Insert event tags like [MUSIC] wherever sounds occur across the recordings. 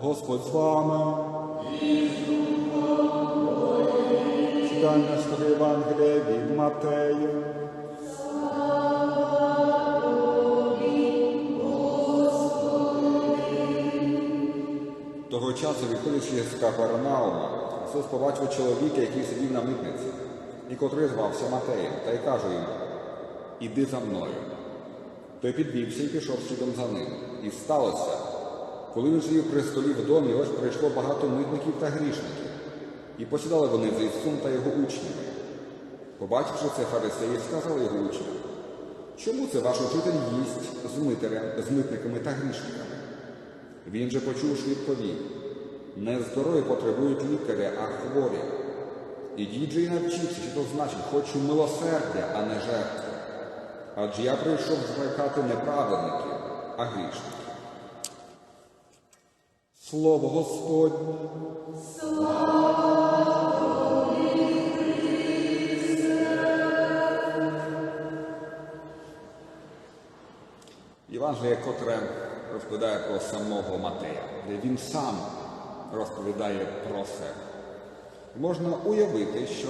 Господь з вами. Читання з Євангелія від Матея. Того часу, виходячи з Капернаума, Ісус побачив чоловіка, який сидів на митниці, і котрий звався Матеєм, та й каже йому, іди за мною. Той підвівся і пішов слідом за ним. І сталося, коли він сидів при столі в домі, ось прийшло багато митників та грішників, і посідали вони з Ісусом та його учнями. Побачивши це, фарисеї сказали його учням, чому це ваш учитель їсть з, митарем, з митниками та грішниками? Він же почувши відповів, не здорові потребують лікаря, а хворі. Ідіть же і навчіться, що то значить, хочу милосердя, а не жертви. Адже я прийшов зрекати не праведників, а грішників. Слово Господнє. Євангеліє, котре розповідає про самого Матея, де він сам розповідає про себе. Можна уявити, що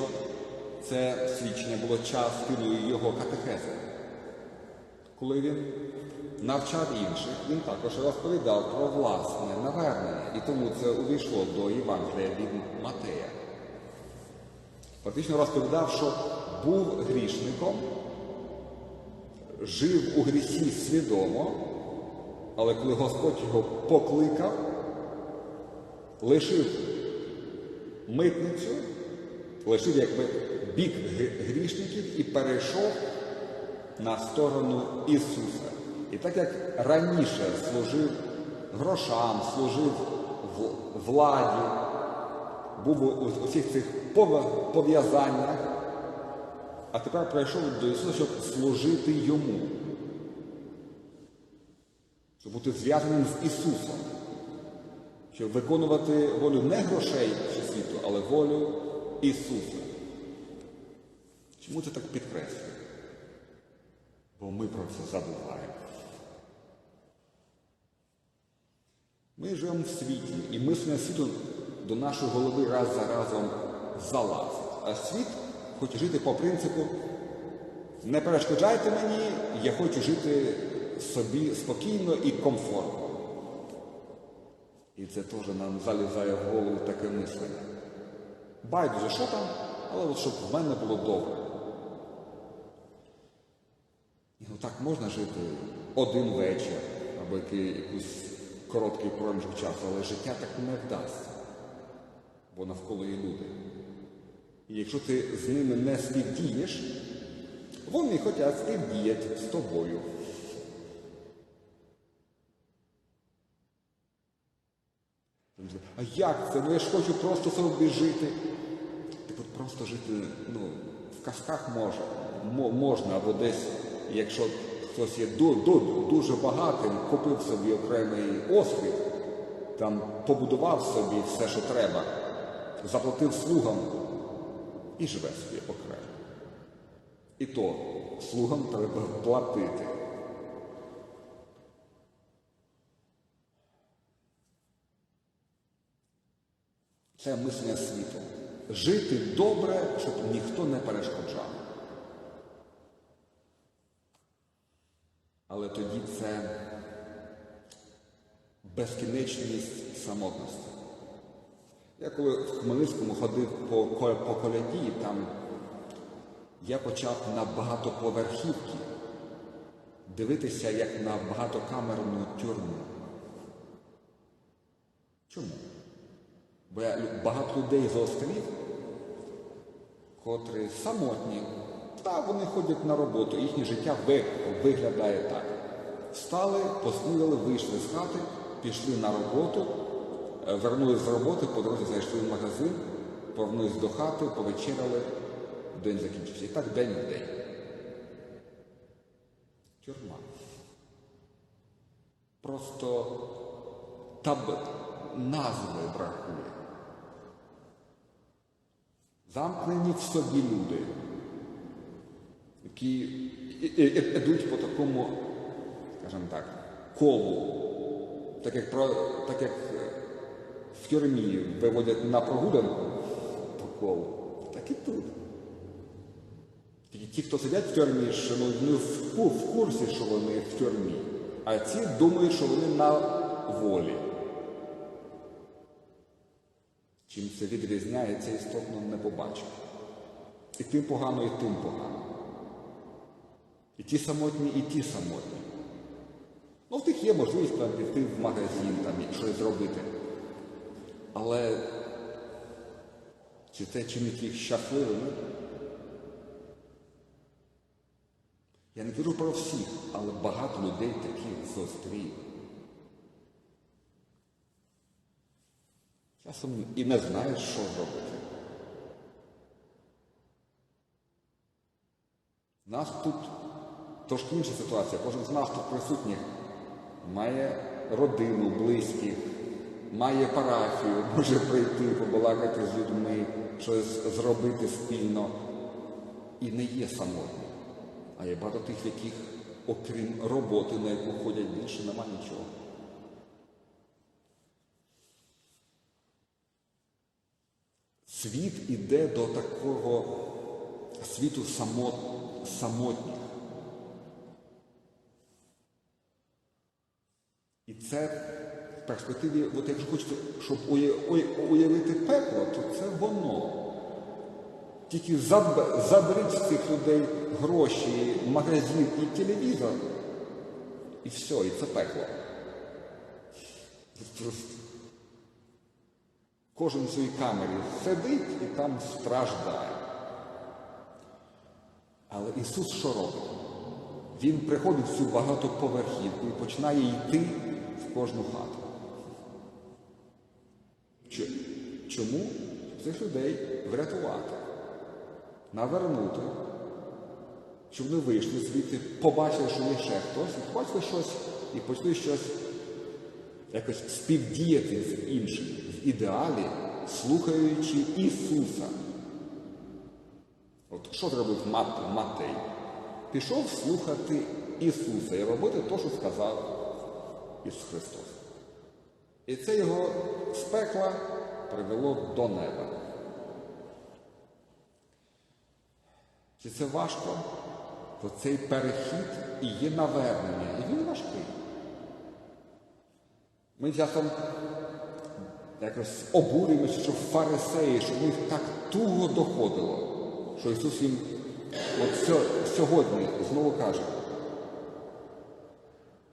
це свідчення було частиною його катехези. Коли він навчав інших, він також розповідав про власне навернення, і тому це увійшло до Євангелія від Матея. Фактично розповідав, що був грішником, жив у грісі свідомо, але коли Господь його покликав, лишив митницю, лишив якби бік грішників і перейшов на сторону Ісуса. І так як раніше служив грошам, служив владі, був у усіх цих пов'язаннях, а тепер прийшов до Ісуса, щоб служити Йому, щоб бути зв'язаним з Ісусом, щоб виконувати волю не грошей чи світу, але волю Ісуса. Чому це так підкреслює? Бо ми про це забуваємо. Ми живемо в світі, і мислення світу до нашої голови раз за разом залазить. А світ хоче жити по принципу не перешкоджайте мені, я хочу жити собі спокійно і комфортно. І це теж нам залізає в голову таке мислення. Байдуже, що там, але от щоб в мене було добре. І ну так можна жити один вечір або якийсь короткий проміжок часу, але життя так не вдасться, бо навколо є люди. І якщо ти з ними не співдієш, вони хочуть співдіяти з тобою. А як це? Ну я ж хочу просто собі жити. Так от просто жити ну, в казках може, можна, або десь, якщо хтось є дуже багатим, купив собі окремий острів, там побудував собі все, що треба, заплатив слугам і живе собі окремо. І то слугам треба платити. Це мислення світу. Жити добре, щоб ніхто не перешкоджав. Але тоді це безкінечність самотності. Я коли в Хмельницькому ходив по, по коляді, там я почав на багатоповерхівки дивитися як на багатокамерну тюрму. Чому? Бо я багато людей з острів, котрі самотні, та вони ходять на роботу, їхнє життя виглядає так. Встали, поснідали, вийшли з хати, пішли на роботу, вернулись з роботи, по дорозі зайшли в магазин, повернулись до хати, повечеряли, день закінчився. І так день в день. Тюрма. Просто таб назви бракує. Замкнені в собі люди, які йдуть по такому, скажімо так, колу, так як, так як в тюрмі виводять на прогулянку по колу, так і тут. Ті, хто сидять в тюрмі, що ну, не в, в курсі, що вони в тюрмі, а ці думають, що вони на волі. Чим це відрізняється, істотно не побачив. І тим погано, і тим погано. І ті самотні, і ті самотні. Ну, в тих є можливість там, піти в магазин, там, щось зробити. Але чи це чинить їх щасливими? Я не кажу про всіх, але багато людей таких зустрів. Часом і не знаєш, що зробити. У нас тут трошки інша ситуація. Кожен з нас тут присутніх має родину, близьких, має парафію, [LAUGHS] може прийти, побалакати з людьми, щось зробити спільно. І не є самотнім. А є багато тих, яких, окрім роботи, на яку ходять більше, нема нічого. Світ іде до такого світу самот, самотніх. Це в перспективі, от якщо хочете, щоб уя- уя- уявити пекло, то це воно. Тільки заб- заберіть з цих людей гроші, магазин і телевізор, і все, і це пекло. Кожен в своїй камері сидить і там страждає. Але Ісус що робить? Він приходить в цю багатоповерхівку і починає йти кожну хату. Чому? Цих людей врятувати, навернути, щоб вони вийшли звідти, побачили, що є ще хтось, і побачили щось, і почали щось якось співдіяти з іншим, в ідеалі, слухаючи Ісуса. От що зробив Мат- Матей? Пішов слухати Ісуса і робити те, що сказав Ісус Христос. І це його з пекла привело до неба. Чи це важко? То цей перехід і є навернення, і він важкий. Ми часом якось обурюємося, що фарисеї, що в них так туго доходило, що Ісус їм от сьогодні знову каже.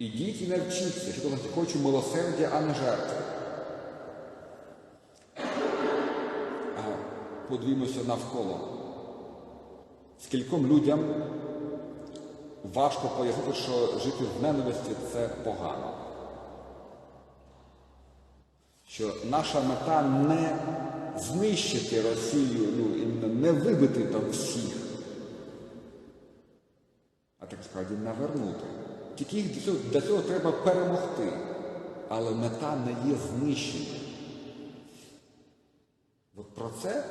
Ідіть і навчіться, що значить хочу милосердя, а не жертви. Подивімося навколо. Скільком людям важко пояснити, що жити в ненависті це погано. Що наша мета не знищити Росію, ну, не вибити там всіх, а так справді навернути. Тільки їх для цього, для цього треба перемогти. Але мета не є знищення. От про це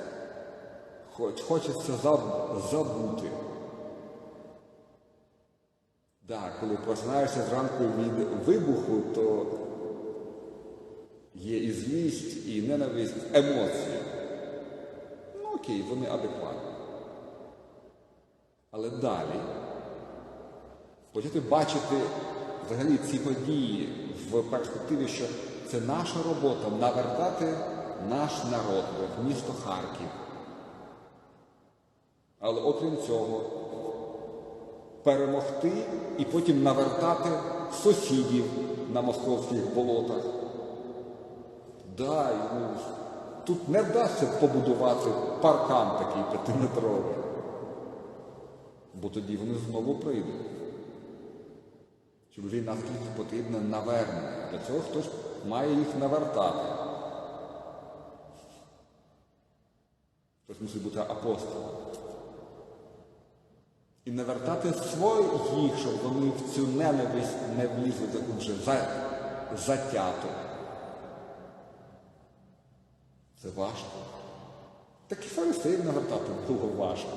хоч, хочеться заб- забути. Да, коли просинаєшся зранку від вибуху, то є і злість, і ненависть, емоції. Ну окей, вони адекватні. Але далі почати бачити взагалі ці події в перспективі, що це наша робота навертати наш народ в місто Харків. Але окрім цього, перемогти і потім навертати сусідів на московських болотах. Да, ну, тут не вдасться побудувати паркан такий п'ятиметровий, бо тоді вони знову прийдуть. Щоб війна закінчилась, потрібне навернення. Для цього хтось має їх навертати. Хтось мусить бути апостолом. І навертати своїх, щоб вони в цю ненависть не влізли таку вже за, затяту. Це важко. Так і фарисеїв навертати було важко.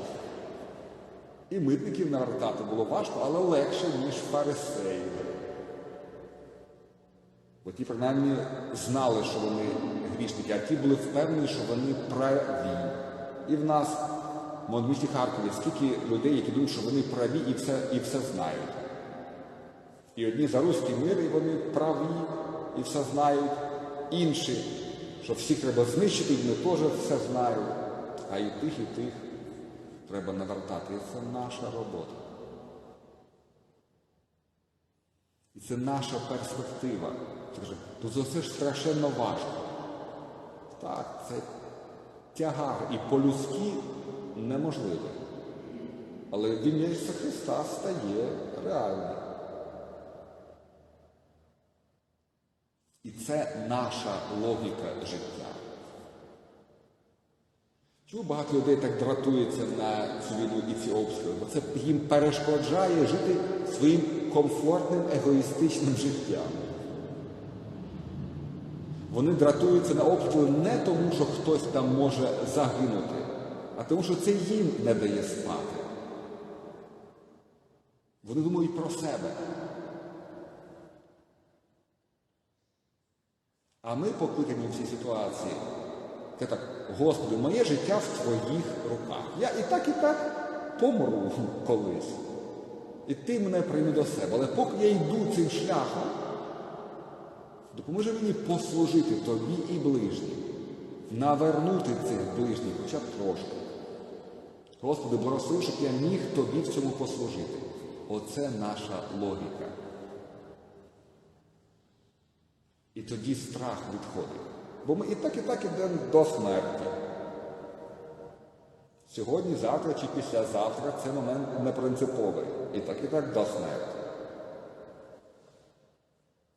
І митників навертати було важко, але легше, ніж фарисеїв. Бо ті принаймні знали, що вони грішники, а ті були впевнені, що вони праві. І в нас, в місті Харкові, скільки людей, які думають, що вони праві і все, і все знають. І одні за руський мир, і вони праві і все знають. Інші, що всіх треба знищити, і вони теж все знають. А і тих, і тих треба навертати. І це наша робота. І це наша перспектива. Каже, то за це ж страшенно важко. Так, це тягар і по-людськи неможливо. Але в ім'я Ісуса Христа стає реальним. І це наша логіка життя. Чому багато людей так дратуються на цю війну і ці обстріли? Бо це їм перешкоджає жити своїм комфортним егоїстичним життям. Вони дратуються на обстріли не тому, що хтось там може загинути, а тому, що це їм не дає спати. Вони думають про себе. А ми покликані в цій ситуації. Це так, Господи, моє життя в Твоїх руках. Я і так, і так помру [LAUGHS] колись. І ти мене прийми до себе. Але поки я йду цим шляхом, допоможи мені послужити тобі і ближнім, навернути цих ближніх хоча б трошки. Господи, благослови, щоб я міг тобі в цьому послужити. Оце наша логіка. І тоді страх відходить. Бо ми і так, і так ідемо до смерті. Сьогодні, завтра чи післязавтра це момент непринциповий. І так, і так до смерті.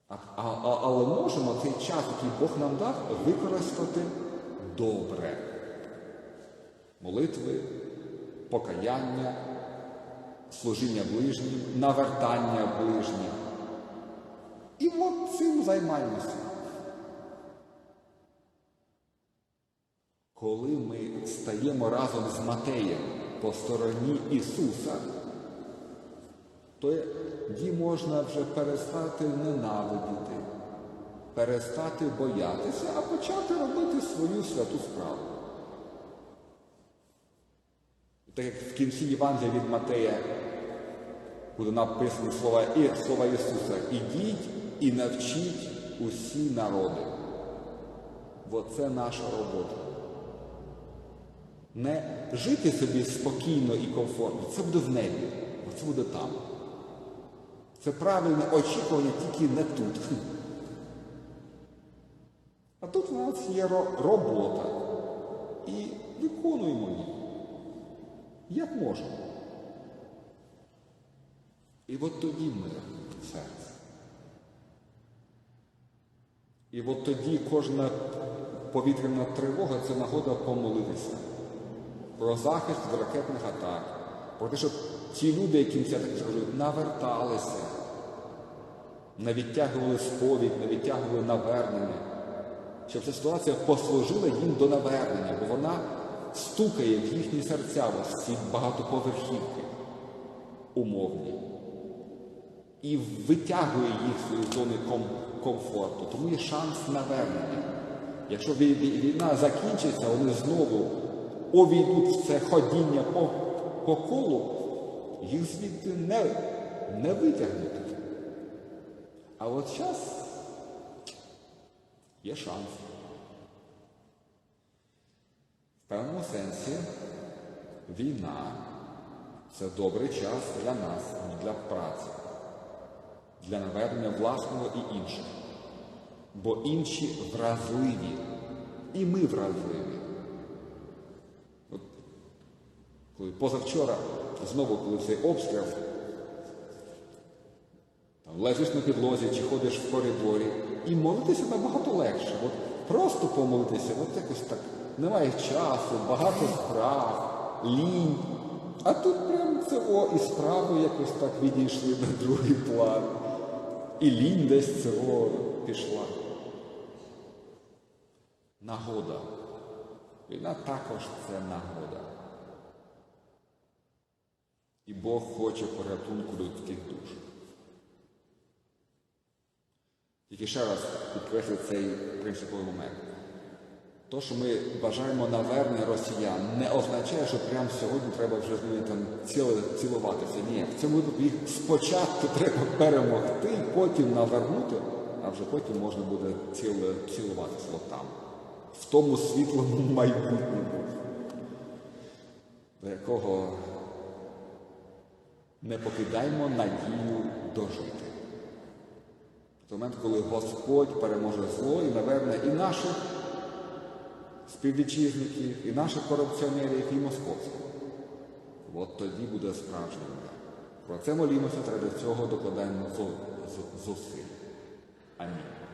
А, а, але можемо цей час, який Бог нам дав, використати добре. Молитви, покаяння, служіння ближнім, навертання ближніх. І от цим займаємося. Коли ми стаємо разом з Матеєм по стороні Ісуса, то тоді можна вже перестати ненавидіти, перестати боятися, а почати робити свою святу справу. Так як в кінці Євангелія від Матея буде написано слова, і слова Ісуса, ідіть і навчіть усі народи. Бо це наша робота. Не жити собі спокійно і комфортно, це буде в небі, а це буде там. Це правильне очікування тільки не тут. А тут у нас є робота. І виконуємо її. Як можемо. І от тоді мир в серці. І от тоді кожна повітряна тривога це нагода помолитися про захист від ракетних атак, про те, щоб ті люди, яким це так скажу, наверталися, не відтягували сповідь, не відтягували навернення, щоб ця ситуація послужила їм до навернення, бо вона стукає в їхні серця, ось ці багатоповерхівки умовні. І витягує їх з зони комфорту. Тому є шанс навернення. Якщо війна закінчиться, вони знову увійдуть в це ходіння по, по колу, їх звідти не, не витягнути. А от час є шанс. В певному сенсі війна це добрий час для нас, для праці, для наведення власного і інших. Бо інші вразливі, і ми вразливі. От, коли позавчора, знову, коли цей обстріл, там, лежиш на підлозі чи ходиш в коридорі, і молитися набагато легше. От Просто помолитися, от якось так. Немає часу, багато справ, лінь. А тут прям це о, і справи якось так відійшли на другий план. І лінь десь цього пішла. Нагода. Війна також це нагода. І Бог хоче порятунку людських душ. Тільки ще раз підкреслю цей принциповий момент. То, що ми бажаємо навернення росіян, не означає, що прямо сьогодні треба вже з ними там цілуватися. Ні, в цьому випадку їх спочатку [LAUGHS] треба перемогти, потім навернути, а вже потім можна буде цілуватися там, в тому світлому [LAUGHS] майбутньому, до якого не покидаємо надію дожити. Той момент, коли Господь переможе зло і наверне і наших співвітчизників, і наших корупціонерів, і московських. От тоді буде справжній мир. Про це молімося, треба цього докладаємо зусиль. Амінь.